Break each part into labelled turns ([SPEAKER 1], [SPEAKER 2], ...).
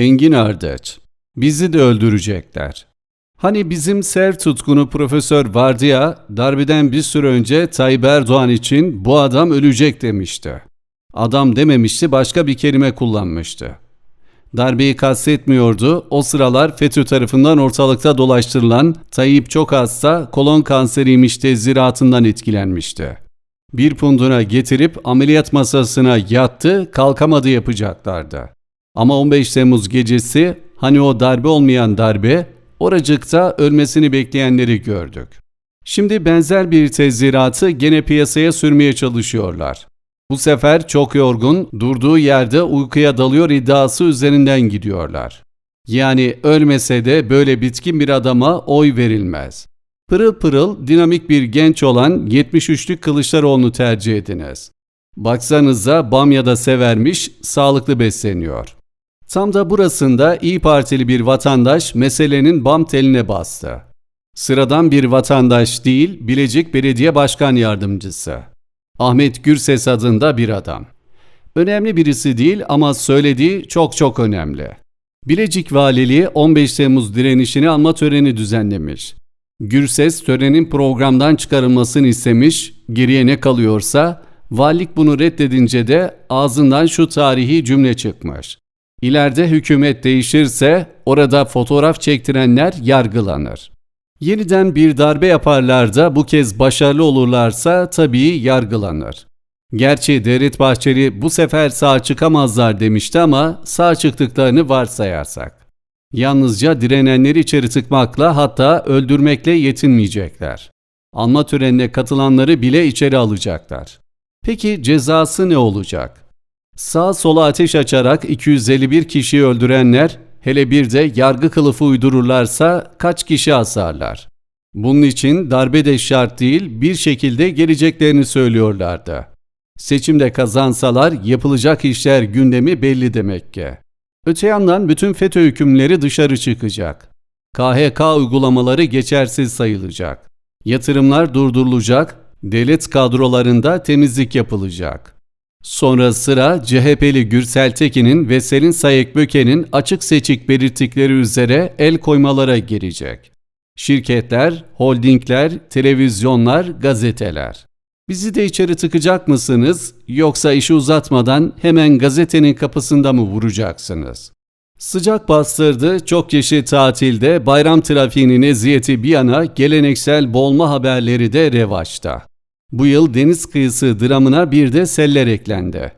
[SPEAKER 1] Engin Ardeç. Bizi de öldürecekler. Hani bizim ser tutkunu profesör vardı ya, darbeden bir süre önce Tayyip Erdoğan için bu adam ölecek demişti. Adam dememişti başka bir kelime kullanmıştı. Darbeyi kastetmiyordu. O sıralar FETÖ tarafından ortalıkta dolaştırılan Tayyip çok hasta kolon kanseriymiş tezziratından etkilenmişti. Bir punduna getirip ameliyat masasına yattı, kalkamadı yapacaklardı. Ama 15 Temmuz gecesi hani o darbe olmayan darbe oracıkta ölmesini bekleyenleri gördük. Şimdi benzer bir tezziratı gene piyasaya sürmeye çalışıyorlar. Bu sefer çok yorgun, durduğu yerde uykuya dalıyor iddiası üzerinden gidiyorlar. Yani ölmese de böyle bitkin bir adama oy verilmez. Pırıl pırıl dinamik bir genç olan 73'lük Kılıçdaroğlu'nu tercih ediniz. Baksanıza bamyada severmiş, sağlıklı besleniyor. Tam da burasında İyi Partili bir vatandaş meselenin bam teline bastı. Sıradan bir vatandaş değil, Bilecik Belediye Başkan Yardımcısı. Ahmet Gürses adında bir adam. Önemli birisi değil ama söylediği çok çok önemli. Bilecik Valiliği 15 Temmuz direnişini anma töreni düzenlemiş. Gürses törenin programdan çıkarılmasını istemiş, geriye ne kalıyorsa valilik bunu reddedince de ağzından şu tarihi cümle çıkmış. İleride hükümet değişirse orada fotoğraf çektirenler yargılanır. Yeniden bir darbe yaparlar da bu kez başarılı olurlarsa tabii yargılanır. Gerçi Devlet Bahçeli bu sefer sağ çıkamazlar demişti ama sağ çıktıklarını varsayarsak. Yalnızca direnenleri içeri tıkmakla hatta öldürmekle yetinmeyecekler. Anma törenine katılanları bile içeri alacaklar. Peki cezası ne olacak? Sağ sola ateş açarak 251 kişiyi öldürenler hele bir de yargı kılıfı uydururlarsa kaç kişi asarlar? Bunun için darbe de şart değil bir şekilde geleceklerini söylüyorlardı. Seçimde kazansalar yapılacak işler gündemi belli demek ki. Öte yandan bütün FETÖ hükümleri dışarı çıkacak. KHK uygulamaları geçersiz sayılacak. Yatırımlar durdurulacak, devlet kadrolarında temizlik yapılacak. Sonra sıra CHP'li Gürsel Tekin'in ve Selin Sayek Böke'nin açık seçik belirttikleri üzere el koymalara girecek. Şirketler, holdingler, televizyonlar, gazeteler. Bizi de içeri tıkacak mısınız yoksa işi uzatmadan hemen gazetenin kapısında mı vuracaksınız? Sıcak bastırdı, çok kişi tatilde, bayram trafiğinin eziyeti bir yana geleneksel bolma haberleri de revaçta. Bu yıl deniz kıyısı dramına bir de seller eklendi.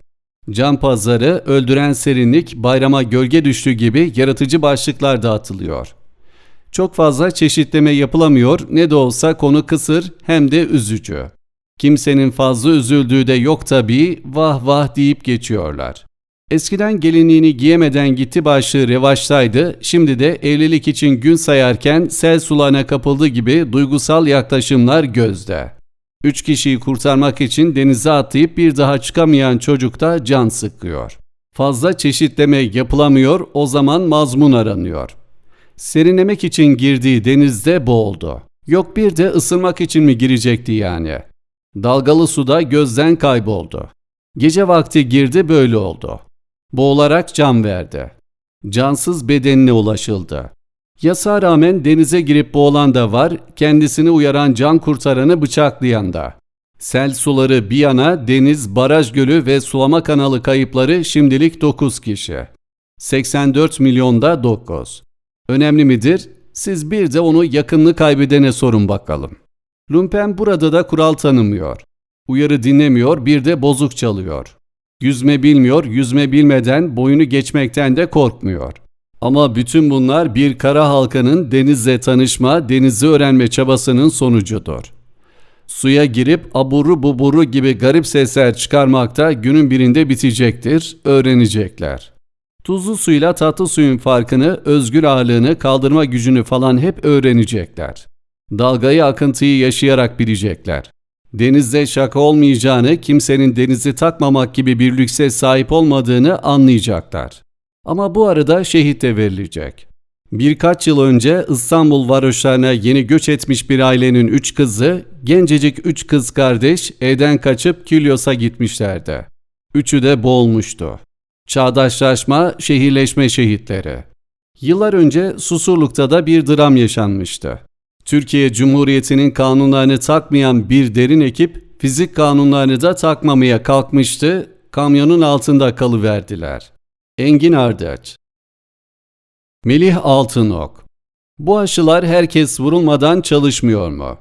[SPEAKER 1] Can pazarı, öldüren serinlik, bayrama gölge düştü gibi yaratıcı başlıklar dağıtılıyor. Çok fazla çeşitleme yapılamıyor, ne de olsa konu kısır hem de üzücü. Kimsenin fazla üzüldüğü de yok tabii, vah vah deyip geçiyorlar. Eskiden gelinliğini giyemeden gitti başlığı revaçtaydı, şimdi de evlilik için gün sayarken sel sulağına kapıldı gibi duygusal yaklaşımlar gözde. Üç kişiyi kurtarmak için denize atlayıp bir daha çıkamayan çocuk da can sıkıyor. Fazla çeşitleme yapılamıyor, o zaman mazmun aranıyor. Serinlemek için girdiği denizde boğuldu. Yok bir de ısırmak için mi girecekti yani? Dalgalı suda gözden kayboldu. Gece vakti girdi böyle oldu. Boğularak can verdi. Cansız bedenine ulaşıldı. Yasa rağmen denize girip boğulan da var, kendisini uyaran can kurtaranı bıçaklayan da. Sel suları bir yana deniz, baraj gölü ve sulama kanalı kayıpları şimdilik 9 kişi. 84 milyonda 9. Önemli midir? Siz bir de onu yakınını kaybedene sorun bakalım. Lumpen burada da kural tanımıyor. Uyarı dinlemiyor, bir de bozuk çalıyor. Yüzme bilmiyor, yüzme bilmeden boyunu geçmekten de korkmuyor. Ama bütün bunlar bir kara halkanın denizle tanışma, denizi öğrenme çabasının sonucudur. Suya girip aburu buburu gibi garip sesler çıkarmakta günün birinde bitecektir, öğrenecekler. Tuzlu suyla tatlı suyun farkını, özgür ağırlığını, kaldırma gücünü falan hep öğrenecekler. Dalgayı akıntıyı yaşayarak bilecekler. Denizde şaka olmayacağını, kimsenin denizi takmamak gibi bir lükse sahip olmadığını anlayacaklar. Ama bu arada şehit de verilecek. Birkaç yıl önce İstanbul varoşlarına yeni göç etmiş bir ailenin üç kızı, gencecik üç kız kardeş evden kaçıp Kilyos'a gitmişlerdi. Üçü de boğulmuştu. Çağdaşlaşma, şehirleşme şehitleri. Yıllar önce Susurluk'ta da bir dram yaşanmıştı. Türkiye Cumhuriyeti'nin kanunlarını takmayan bir derin ekip fizik kanunlarını da takmamaya kalkmıştı, kamyonun altında kalıverdiler. Engin Ardaç Melih Altınok Bu aşılar herkes vurulmadan çalışmıyor mu?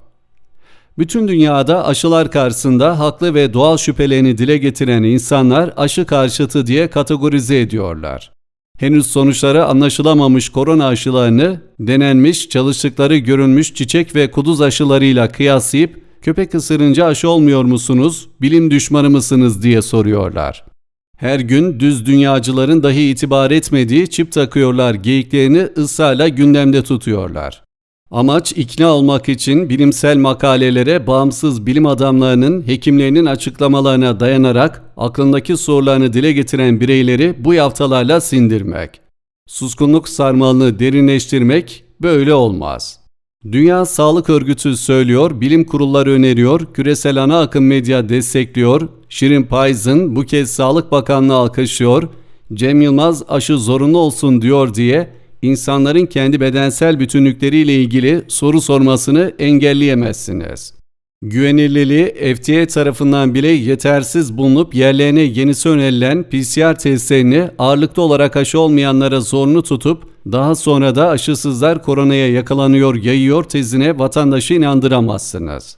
[SPEAKER 1] Bütün dünyada aşılar karşısında haklı ve doğal şüphelerini dile getiren insanlar aşı karşıtı diye kategorize ediyorlar. Henüz sonuçları anlaşılamamış korona aşılarını denenmiş, çalıştıkları görünmüş çiçek ve kuduz aşılarıyla kıyaslayıp köpek ısırınca aşı olmuyor musunuz, bilim düşmanı mısınız diye soruyorlar. Her gün düz dünyacıların dahi itibar etmediği çip takıyorlar geyiklerini ısrarla gündemde tutuyorlar. Amaç ikna olmak için bilimsel makalelere bağımsız bilim adamlarının hekimlerinin açıklamalarına dayanarak aklındaki sorularını dile getiren bireyleri bu yaftalarla sindirmek. Suskunluk sarmalını derinleştirmek böyle olmaz. Dünya Sağlık Örgütü söylüyor, bilim kurulları öneriyor, küresel ana akım medya destekliyor, Şirin Payız'ın bu kez Sağlık Bakanlığı alkışlıyor, Cem Yılmaz aşı zorunlu olsun diyor diye insanların kendi bedensel bütünlükleriyle ilgili soru sormasını engelleyemezsiniz. Güvenilirliği FDA tarafından bile yetersiz bulunup yerlerine yenisi önerilen PCR testlerini ağırlıklı olarak aşı olmayanlara zorunlu tutup daha sonra da aşısızlar koronaya yakalanıyor yayıyor tezine vatandaşı inandıramazsınız.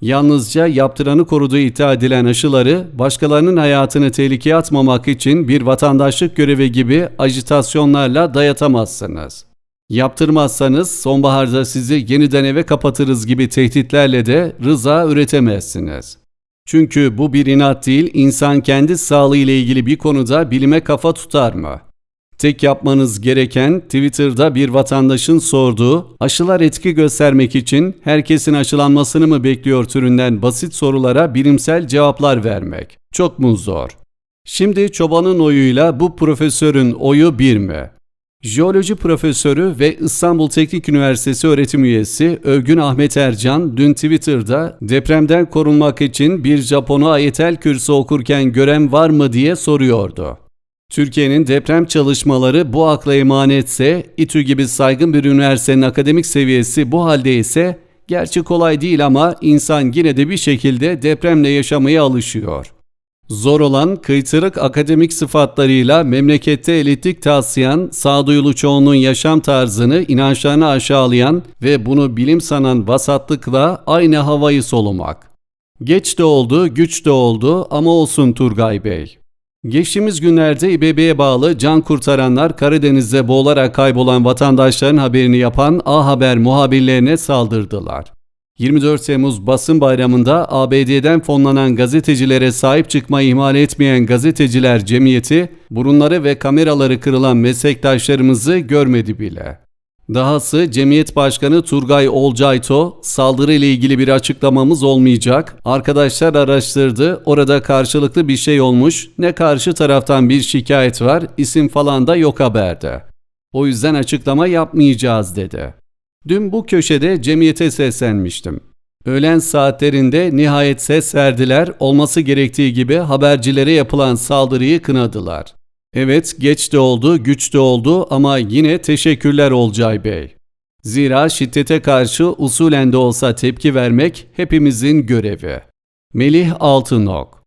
[SPEAKER 1] Yalnızca yaptıranı koruduğu iddia edilen aşıları başkalarının hayatını tehlikeye atmamak için bir vatandaşlık görevi gibi ajitasyonlarla dayatamazsınız. Yaptırmazsanız sonbaharda sizi yeniden eve kapatırız gibi tehditlerle de rıza üretemezsiniz. Çünkü bu bir inat değil, insan kendi sağlığı ile ilgili bir konuda bilime kafa tutar mı? Tek yapmanız gereken Twitter'da bir vatandaşın sorduğu aşılar etki göstermek için herkesin aşılanmasını mı bekliyor türünden basit sorulara bilimsel cevaplar vermek. Çok mu zor? Şimdi çobanın oyuyla bu profesörün oyu bir mi? Jeoloji profesörü ve İstanbul Teknik Üniversitesi öğretim üyesi Övgün Ahmet Ercan dün Twitter'da depremden korunmak için bir Japon'a ayetel kürsü okurken gören var mı diye soruyordu. Türkiye'nin deprem çalışmaları bu akla emanetse, İTÜ gibi saygın bir üniversitenin akademik seviyesi bu halde ise, gerçi kolay değil ama insan yine de bir şekilde depremle yaşamaya alışıyor. Zor olan kıytırık akademik sıfatlarıyla memlekette elitlik taslayan, sağduyulu çoğunluğun yaşam tarzını, inançlarını aşağılayan ve bunu bilim sanan vasatlıkla aynı havayı solumak. Geç de oldu, güç de oldu ama olsun Turgay Bey. Geçtiğimiz günlerde İBB'ye bağlı can kurtaranlar Karadeniz'de boğularak kaybolan vatandaşların haberini yapan A Haber muhabirlerine saldırdılar. 24 Temmuz basın bayramında ABD'den fonlanan gazetecilere sahip çıkmayı ihmal etmeyen gazeteciler cemiyeti burunları ve kameraları kırılan meslektaşlarımızı görmedi bile. Dahası Cemiyet Başkanı Turgay Olcayto, saldırı ile ilgili bir açıklamamız olmayacak. Arkadaşlar araştırdı, orada karşılıklı bir şey olmuş, ne karşı taraftan bir şikayet var, isim falan da yok haberde. O yüzden açıklama yapmayacağız dedi. Dün bu köşede cemiyete seslenmiştim. Öğlen saatlerinde nihayet ses verdiler, olması gerektiği gibi habercilere yapılan saldırıyı kınadılar. Evet geç de oldu, güç de oldu ama yine teşekkürler Olcay Bey. Zira şiddete karşı usulen de olsa tepki vermek hepimizin görevi. Melih Altınok